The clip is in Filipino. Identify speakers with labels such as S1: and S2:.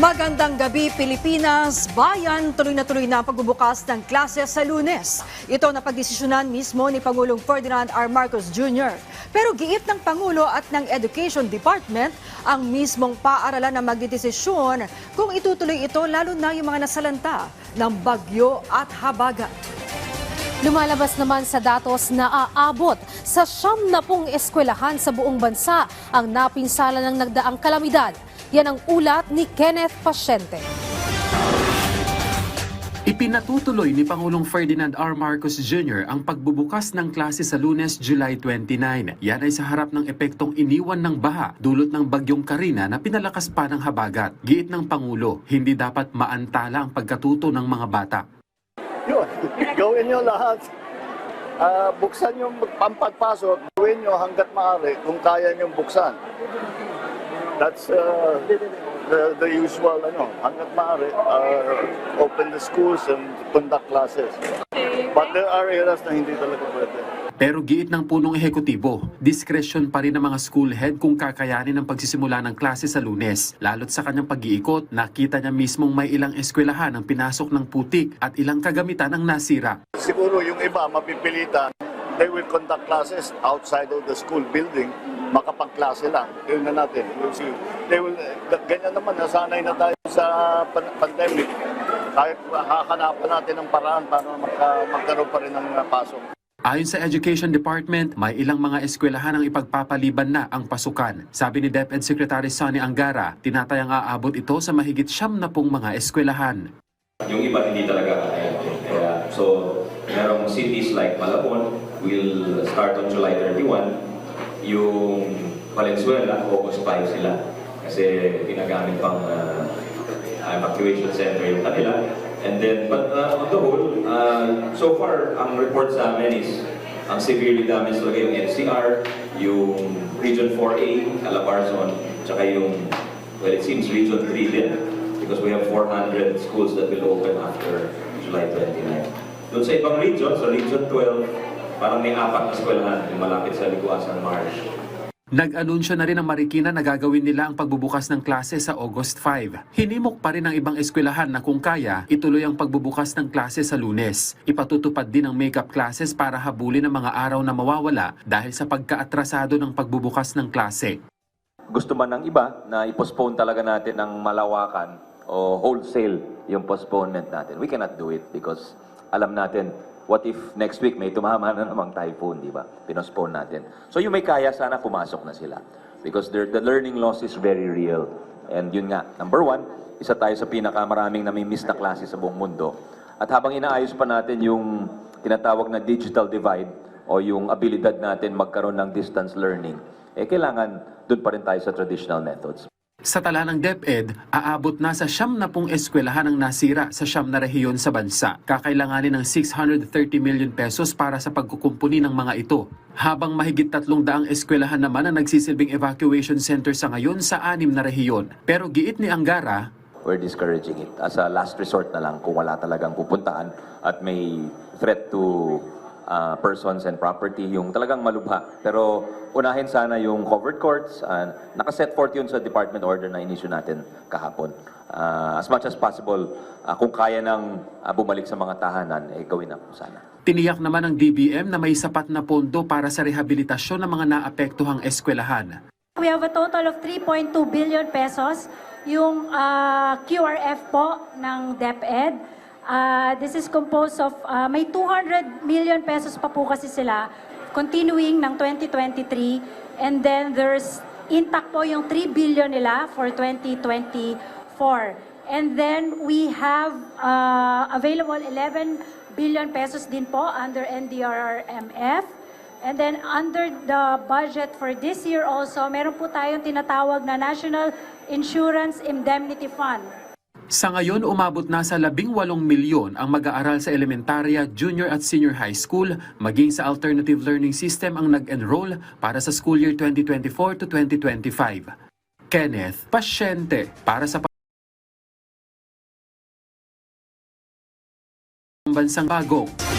S1: Magandang gabi Pilipinas, bayan tuloy na tuloy na pagbubukas ng klase sa lunes. Ito na pagdesisyonan mismo ni Pangulong Ferdinand R. Marcos Jr. Pero giit ng Pangulo at ng Education Department ang mismong paaralan na magdidesisyon kung itutuloy ito lalo na yung mga nasalanta ng bagyo at habagat.
S2: Lumalabas naman sa datos na aabot sa siyam na pong eskwelahan sa buong bansa ang napinsala ng nagdaang kalamidad. Yan ang ulat ni Kenneth Pasyente.
S3: Ipinatutuloy ni Pangulong Ferdinand R. Marcos Jr. ang pagbubukas ng klase sa lunes, July 29. Yan ay sa harap ng epektong iniwan ng baha dulot ng bagyong Karina na pinalakas pa ng habagat. Giit ng Pangulo, hindi dapat maantala ang pagkatuto ng mga bata.
S4: Yun, gawin nyo lahat. Ah, buksan yung pampagpasok, gawin nyo hanggat maaari kung kaya nyo buksan. That's uh, the, the usual, ano, hanggat maaari, uh, open the schools and conduct classes. But there are areas na hindi talaga pwede.
S3: Pero giit ng punong ehekutibo, diskresyon pa rin ng mga school head kung kakayanin ang pagsisimula ng klase sa lunes. Lalo't sa kanyang pag-iikot, nakita niya mismong may ilang eskwelahan ang pinasok ng putik at ilang kagamitan ang nasira.
S4: Siguro yung iba mapipilitan, they will conduct classes outside of the school building, makapagklase lang. Yun na natin. We'll see. They will, g- ganyan naman, nasanay na tayo sa pan- pandemic. Kahit hakanapan natin ng paraan para magka, magkaroon pa rin ng pasok.
S3: Ayon sa Education Department, may ilang mga eskwelahan ang ipagpapaliban na ang pasukan. Sabi ni DepEd Secretary Sonny Angara, tinatayang aabot ito sa mahigit siyam na pong mga eskwelahan.
S5: Yung iba hindi talaga kaya. Kaya, so, merong cities like Malabon will start on July 31. Yung Valenzuela, August 5 sila. Kasi ginagamit pang uh, evacuation center yung kanila. And then, but uh, on the whole, uh, so far, ang report sa amin is ang severely damaged talaga yung NCR, yung Region 4A, Calabarzon, tsaka yung, well, it seems Region 3 din because we have 400 schools that will open after July 29. Doon sa ibang region, sa Region 12, parang may apat na eskwelahan yung malapit sa Liguasan Marsh.
S3: Nag-anunsyo na rin ang Marikina na gagawin nila ang pagbubukas ng klase sa August 5. Hinimok pa rin ng ibang eskwelahan na kung kaya, ituloy ang pagbubukas ng klase sa lunes. Ipatutupad din ang makeup classes para habulin ang mga araw na mawawala dahil sa pagkaatrasado ng pagbubukas ng klase.
S6: gusto man ng iba na i-postpone talaga natin ng malawakan o wholesale yung postponement natin. We cannot do it because alam natin, what if next week may tumama na namang typhoon, di ba? Pinospone natin. So yung may kaya, sana pumasok na sila. Because the learning loss is very real. And yun nga, number one, isa tayo sa pinakamaraming nami-miss na klase sa buong mundo. At habang inaayos pa natin yung tinatawag na digital divide o yung abilidad natin magkaroon ng distance learning, eh kailangan doon pa rin tayo sa traditional methods.
S3: Sa tala ng DepEd, aabot na sa siyam na pong eskwelahan ang nasira sa siyam na rehiyon sa bansa. Kakailanganin ng 630 million pesos para sa pagkukumpuni ng mga ito. Habang mahigit tatlong daang eskwelahan naman ang nagsisilbing evacuation center sa ngayon sa anim na rehiyon. Pero giit ni Angara,
S6: We're discouraging it as a last resort na lang kung wala talagang pupuntaan at may threat to uh, persons and property, yung talagang malubha. Pero unahin sana yung covered courts. Uh, nakaset forth yun sa department order na inisyu natin kahapon. Uh, as much as possible, uh, kung kaya nang uh, bumalik sa mga tahanan, eh gawin na po sana.
S3: tiniyak naman ng DBM na may sapat na pondo para sa rehabilitasyon ng mga naapektuhang eskwelahan.
S7: We have a total of 3.2 billion pesos. Yung ah, QRF po ng DepEd, ah, this is composed of, ah, may 200 million pesos pa po kasi sila continuing ng 2023. And then there's intact po yung 3 billion nila for 2024. And then we have ah, available 11 billion pesos din po under NDRRMF. And then under the budget for this year also, meron po tayong tinatawag na National Insurance Indemnity Fund.
S3: Sa ngayon, umabot na sa 18 milyon ang mag-aaral sa elementarya, junior at senior high school, maging sa alternative learning system ang nag-enroll para sa school year 2024 to 2025. Kenneth, pasyente para sa bansang bagong.